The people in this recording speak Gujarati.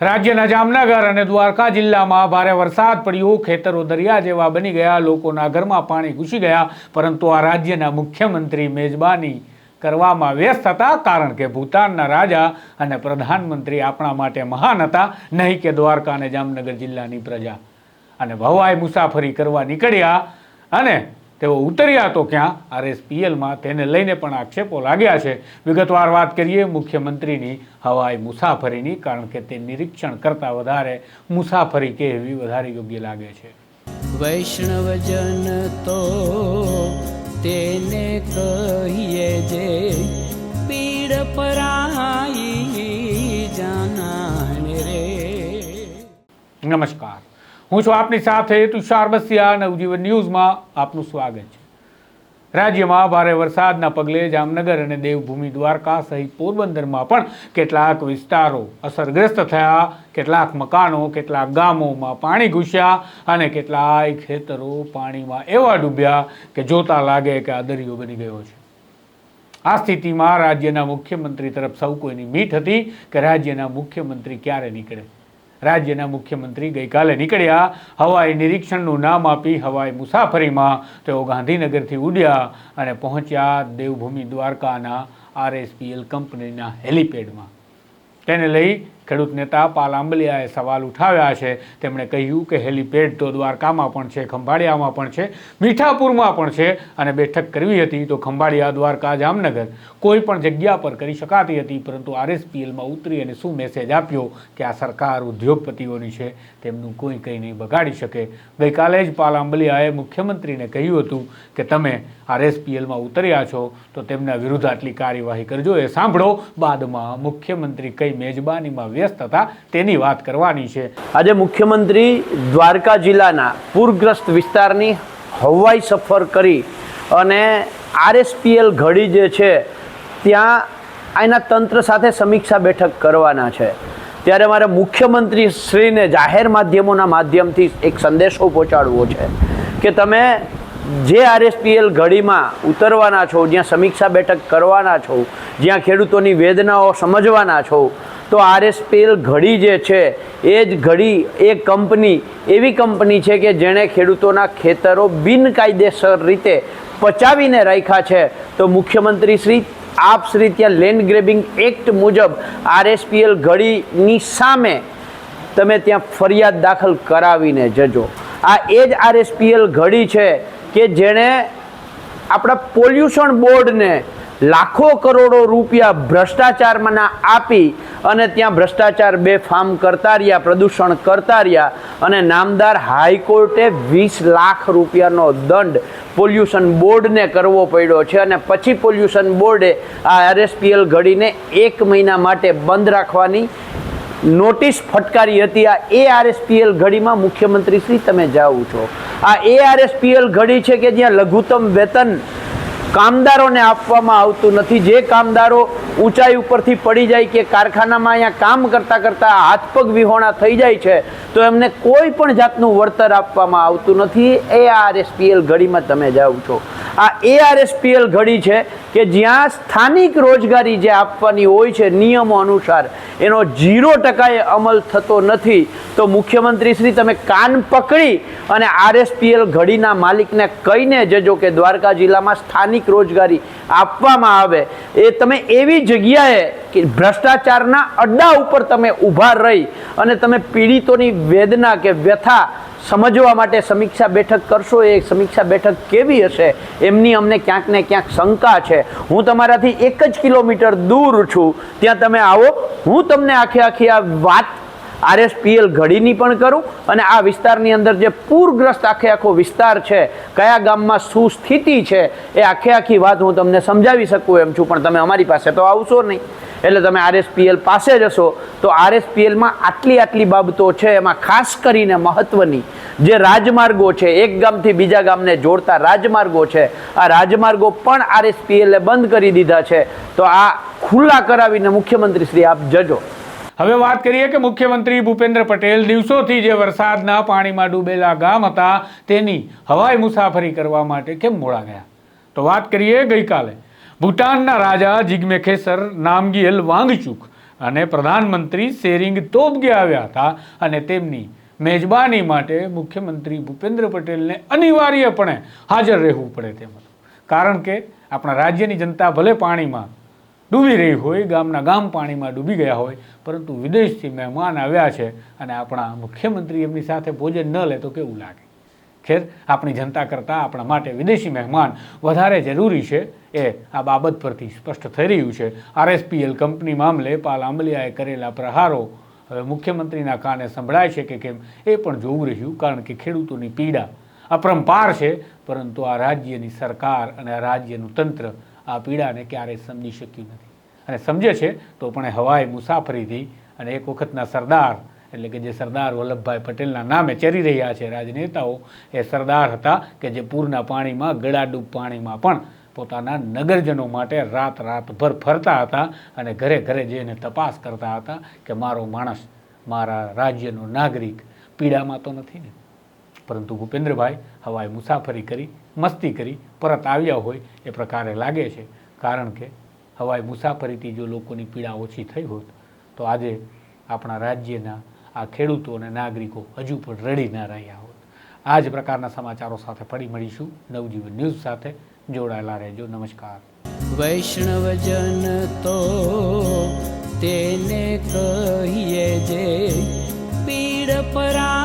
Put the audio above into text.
રાજ્યના જામનગર અને દ્વારકા જિલ્લામાં ભારે વરસાદ પડ્યો. ખેતરો દરિયા જેવા બની ગયા. લોકોના ઘરમાં પાણી ઘૂસી ગયા. પરંતુ આ રાજ્યના મુખ્યમંત્રી મેજબાની કરવામાં વ્યસ્ત હતા, કારણ કે ભૂતાનના રાજા અને પ્રધાનમંત્રી આપણા માટે મહાન હતા. નહીં કે દ્વારકા અને જામનગર જિલ્લાની પ્રજા. અને ભવાઈ મુસાફરી કરવા નીકળ્યા અને તેઓ ઉતર્યા તો ક્યાં? આરએસપીએલમાં. તેને લઈને પણ આક્ષેપો લાગ્યા છે. વિગતવાર વાત કરીએ મુખ્યમંત્રીની હવાઈ મુસાફરીની કારણ કે તે નિરીક્ષણ કરતાં વધારે મુસાફરી કહેવી વધારે યોગ્ય લાગે છે. વૈષ્ણવજન તો તેને કહીએ જે પીડ પરાઈ જાના રે. નમસ્કાર. હું છું આપની સાથે તુષાર બસિયા નવજીવન ન્યૂઝમાં આપનું સ્વાગત છે. રાજ્યમાં ભારે વરસાદના પગલે જામનગર અને દેવભૂમિ દ્વારકા સહિત પોરબંદરમાં પણ કેટલાક વિસ્તારો અસરગ્રસ્ત થયા. કેટલાક મકાનો, કેટલાક ગામોમાં પાણી ઘૂસ્યા અને કેટલાય ખેતરો પાણીમાં એવા ડૂબ્યા કે જોતા લાગે કે આ દરિયો બની ગયો છે. આ સ્થિતિમાં રાજ્યના મુખ્યમંત્રી તરફ સૌ કોઈની મીઠ હતી કે રાજ્યના મુખ્યમંત્રી ક્યારે નીકળે? રાજ્યના મુખ્યમંત્રી ગઈકાલે નીકળ્યા. હવાઈ નિરીક્ષણનું નામ આપી હવાઈ મુસાફરીમાં તેઓ ગાંધીનગરથી ઉડ્યા અને પહોંચ્યા દેવભૂમિ દ્વારકાના આરએસપીએલ કંપનીના હેલિપેડમાં. તેને લઈ ખેડૂત નેતા પાલ આંબલિયાએ સવાલ ઉઠાવ્યા છે. તેમણે કહ્યું કે હેલિપેડ તો દ્વારકામાં પણ છે, ખંભાળિયામાં પણ છે, મીઠાપુરમાં પણ છે અને બેઠક કરવી હતી તો ખંભાળિયા, દ્વારકા, જામનગર કોઈ પણ જગ્યા પર કરી શકાતી હતી, પરંતુ આરએસપીએલમાં ઉતરી અને શું મેસેજ આપ્યો કે આ સરકાર ઉદ્યોગપતિઓની છે, તેમનું કોઈ કંઈ નહીં બગાડી શકે. ગઈકાલે જ પાલ આંબલિયાએ મુખ્યમંત્રીને કહ્યું હતું કે તમે આરએસપીએલમાં ઉતર્યા છો તો તેમના વિરુદ્ધ આટલી કાર્યવાહી કરજો. એ સાંભળો. બાદમાં મુખ્યમંત્રી કઈ મેજબાનીમાં વ્યસ્ત હતા, તેની વાત કરવાની છે. આજે મુખ્યમંત્રી દ્વારકા જિલ્લાના પૂરગ્રસ્ત વિસ્તારની હવાઈ સફર કરી અને આરએસપીએલ ઘડી જે છે, ત્યાં એના તંત્ર સાથે સમીક્ષા બેઠક કરવાના છે. ત્યારે મારે મુખ્યમંત્રી શ્રીને જાહેર માધ્યમોના માધ્યમથી એક સંદેશો પહોંચાડવો છે કે તમે જે આરએસપીએલ ઘડીમાં ઉતરવાના છો, જ્યાં સમીક્ષા બેઠક કરવાના છો, જ્યાં ખેડૂતોની વેદનાઓ સમજવાના છો તો આરએસપીએલ ઘડી જે છે, એ જ ઘડી એ કંપની, એવી કંપની છે કે જેણે ખેડૂતોના ખેતરો બિનકાયદેસર રીતે પચાવીને રાખ્યા છે. તો મુખ્યમંત્રી શ્રી આપ શ્રી ત્યાં લેન્ડ ગ્રેબિંગ એક્ટ મુજબ આરએસપીએલ ઘડીની સામે તમે ત્યાં ફરિયાદ દાખલ કરાવીને જજો. આ એ જ આરએસપીએલ ઘડી છે કે જેણે આપણા પોલ્યુશન બોર્ડને લાખો કરોડો રૂપિયા ભ્રષ્ટાચારમાં આપી અને ત્યાં ભ્રષ્ટાચાર બે ફાર્મ કરતા રહ્યા, પ્રદૂષણ કરતા રહ્યા અને નામદાર હાઈકોર્ટે વીસ લાખ રૂપિયાનો દંડ પોલ્યુશન બોર્ડને કરવો પડ્યો છે અને પછી પોલ્યુશન બોર્ડે આ આરએસપીએલ ઘડીને એક મહિના માટે બંધ રાખવાની નોટિસ ફટકારી હતી. આ એ આરએસપીએલ ઘડીમાં મુખ્યમંત્રી શ્રી તમે જાઓ છો. આ એ આરએસપીએલ ઘડી છે કે જ્યાં લઘુત્તમ વેતન કામદારોને આપવામાં આવતું નથી. જે કામદારો ઊંચાઈ ઉપરથી પડી જાય કે કારખાનામાં અહીંયા કામ કરતાં કરતાં હાથ પગ વિહોણા થઈ જાય છે, તો એમને કોઈ પણ જાતનું વળતર આપવામાં આવતું નથી. એ આરએસપીએલ ઘડીમાં તમે જાઓ છો. આ એઆરએસપીએલ ઘડી છે કે જ્યાં સ્થાનિક રોજગારી જે આપવાની હોય છે નિયમો અનુસાર, એનો જીરો ટકાએ અમલ થતો નથી. તો મુખ્યમંત્રી શ્રી તમે કાન પકડી અને આરએસપીએલ ઘડીના માલિકને કહીને જજો કે દ્વારકા જિલ્લામાં સ્થાનિક રોજગારી આપવામાં આવે. એ તમે એવી જગ્યાએ કે ભ્રષ્ટાચારના અડ્ડા ઉપર તમે ઊભા રહી અને તમે પીડિતોની વેદના કે વ્યથા સમજવા માટે સમીક્ષા બેઠક કરશો, એ સમીક્ષા બેઠક કેવી હશે એમની અમને ક્યાંક ને ક્યાંક શંકા છે. હું તમારાથી એક જ કિલોમીટર દૂર છું. ત્યાં તમે આવો. હું તમને આખી આખી આ વાત આરએસપીએલ ઘડીની પણ કરું અને આ વિસ્તારની અંદર જે પૂરગ્રસ્ત આખે આખો વિસ્તાર છે, કયા ગામમાં શું સ્થિતિ છે, એ આખે આખી વાત હું તમને સમજાવી શકું એમ છું, પણ તમે અમારી પાસે તો આવશો નહીં. એટલે તમે આરએસપીએલ પાસે જશો તો આરએસપીએલમાં આટલી આટલી બાબતો છે, એમાં ખાસ કરીને મહત્ત્વની જે રાજમાર્ગો છે, એક ગામથી બીજા ગામને જોડતા રાજમાર્ગો છે, આ રાજમાર્ગો પણ આરએસપીએલે બંધ કરી દીધા છે. તો આ ખુલ્લા કરાવીને મુખ્યમંત્રી શ્રી આપ જજો. હવે વાત કરીએ કે મુખ્યમંત્રી ભૂપેન્દ્ર પટેલ દિવસોથી જે વરસાદના પાણીમાં ડૂબેલા ગામ હતા, તેની હવાઈ મુસાફરી કરવા માટે કેમ મોડા ગયા? તો વાત કરીએ ગઈકાલે. ભૂટાનના રાજા જિગ્મે ખેસર નામગીલ વાંગચુક અને પ્રધાનમંત્રી શેરિંગ તોબગે આવ્યા હતા અને તેમની મેજબાની માટે મુખ્યમંત્રી ભૂપેન્દ્ર પટેલને અનિવાર્યપણે હાજર રહેવું પડે તેમ કારણ કે આપણા રાજ્યની જનતા ભલે પાણીમાં ડૂબી રહી હોય, ગામના ગામ પાણીમાં ડૂબી ગયા હોય, પરંતુ વિદેશથી મહેમાન આવ્યા છે અને આપણા મુખ્યમંત્રી એમની સાથે ભોજન ન લે તો કેવું લાગે? ખેર, આપણી જનતા કરતાં આપણા માટે વિદેશી મહેમાન વધારે જરૂરી છે એ આ બાબત પરથી સ્પષ્ટ થઈ રહ્યું છે. આરએસપીએલ કંપની મામલે પાલ આંબલિયાએ કરેલા પ્રહારો હવે મુખ્યમંત્રીના કાને સંભળાય છે કે કેમ એ પણ જોવું રહ્યું, કારણ કે ખેડૂતોની પીડા અપરંપાર છે, પરંતુ આ રાજ્યની સરકાર અને આ રાજ્યનું તંત્ર આ પીડાને ક્યારેય સમજી શક્યું નથી. અને સમજે છે તો પણ હવાઈ મુસાફરીથી અને એક વખતના સરદાર, એટલે કે જે સરદાર વલ્લભભાઈ પટેલના નામે ચરી રહ્યા છે રાજનેતાઓ, એ સરદાર હતા કે જે પૂરના પાણીમાં, ગળાડૂબ પાણીમાં પણ પોતાના નગરજનો માટે રાત રાતભર ફરતા હતા અને ઘરે ઘરે જઈને તપાસ કરતા હતા કે મારો માણસ મારા રાજ્યનો નાગરિક પીડામાં તો નથી ને? પરંતુ ભૂપેન્દ્રભાઈ હવાઈ મુસાફરી કરી, મસ્તી કરી, પરત આવ્યા હોય એ પ્રકારે લાગે છે. કારણ કે હવાઈ મુસાફરીથી જો લોકોની પીડા ઓછી થઈ હોત, તો આજે આપણા રાજ્યના આ ખેડૂતો અને નાગરિકો હજુ પણ રડી ના રહ્યા હોત. આ જ પ્રકારના સમાચારો સાથે ફરી મળીશું. નવજીવન ન્યૂઝ સાથે જોડાયેલા રહેજો. નમસ્કાર. વૈષ્ણવજન તો તેને કહીએ જે, પીડ પરા